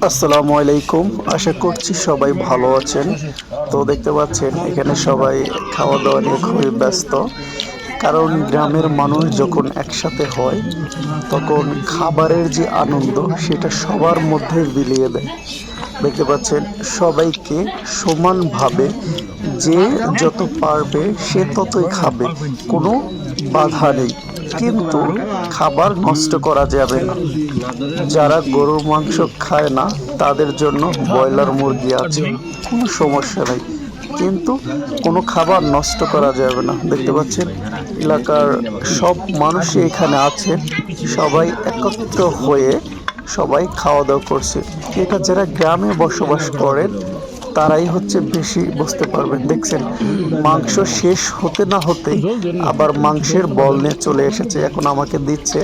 আসসালামু আলাইকুম। আশা করছি সবাই ভালো আছেন। তো দেখতে পাচ্ছেন, এখানে সবাই খাওয়া দাওয়া নিয়ে খুবই ব্যস্ত। কারণ গ্রামের মানুষ যখন একসাথে হয়, তখন খাবারের যে আনন্দ, সেটা সবার মধ্যে বিলিয়ে দেয়। দেখতে পাচ্ছেন, সবাইকে সমানভাবে যে যত পারবে, সে ততই খাবে। কোনো বাধা নেই। কিন্তু খাবার নষ্ট করা যাবে না। যারা গরুর মাংস খায় না, তাদের জন্য ব্রয়লার মুরগি আছে, কোনো সমস্যা নেই। কিন্তু কোনো খাবার নষ্ট করা যাবে না। দেখতে পাচ্ছেন, এলাকার সব মানুষই এখানে আছে, সবাই একত্র হয়ে সবাই খাওয়া দাওয়া করছে। এটা যারা গ্রামে বসবাস করেন তারাই হচ্ছে বেশি বুঝতে পারবেন। দেখছেন, মাংস শেষ হতে না হতেই আবার মাংসের বল নিয়ে চলে এসেছে। এখন আমাকে দিচ্ছে,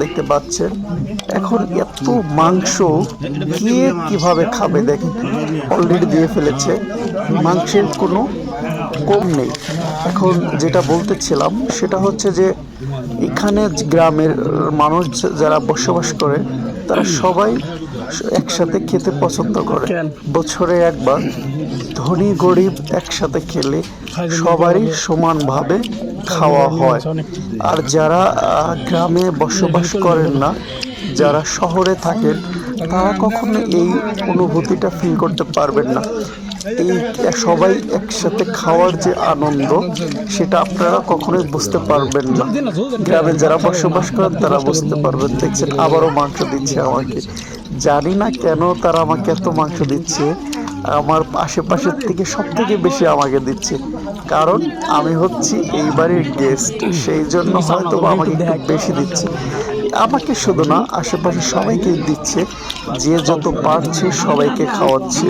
দেখতে পাচ্ছেন, এখন এত মাংস কে কীভাবে খাবে দেখেন। অলরেডি দিয়ে ফেলেছে, মাংসের কোনো কম নেই। এখন যেটা বলতেছিলাম, সেটা হচ্ছে যে এখানে গ্রামের মানুষ যারা বসবাস করে, তারা সবাই একসাথে খেতে পছন্দ করে। বছরে একবার ধনী গরিব একসাথে খেলে সবারই সমানভাবে খাওয়া হয়। আর যারা গ্রামে বসবাস করেন না, যারা শহরে থাকেন, তারা কখনো এই অনুভূতিটা ফিল করতে পারবেন না। এই সবাই একসাথে খাওয়ার যে আনন্দ, সেটা আপনারা কখনোই বুঝতে পারবেন না। গ্রামে যারা বসবাস করেন, তারা বুঝতে পারবেন, দেখছেন, আবারও মাংস দিচ্ছে আমাকে। জানি না কেন তারা আমাকে এত মাংস দিচ্ছে। আমার আশেপাশের থেকে সব থেকে বেশি আমাকে দিচ্ছে। কারণ আমি হচ্ছি এই বাড়ির গেস্ট সেই জন্য হয়তো আমাকে একটু বেশি দিচ্ছে। আমাকে শুধু না আশেপাশে সবাইকে দিচ্ছে। যে যত পারছে সবাইকে খাওয়াচ্ছে।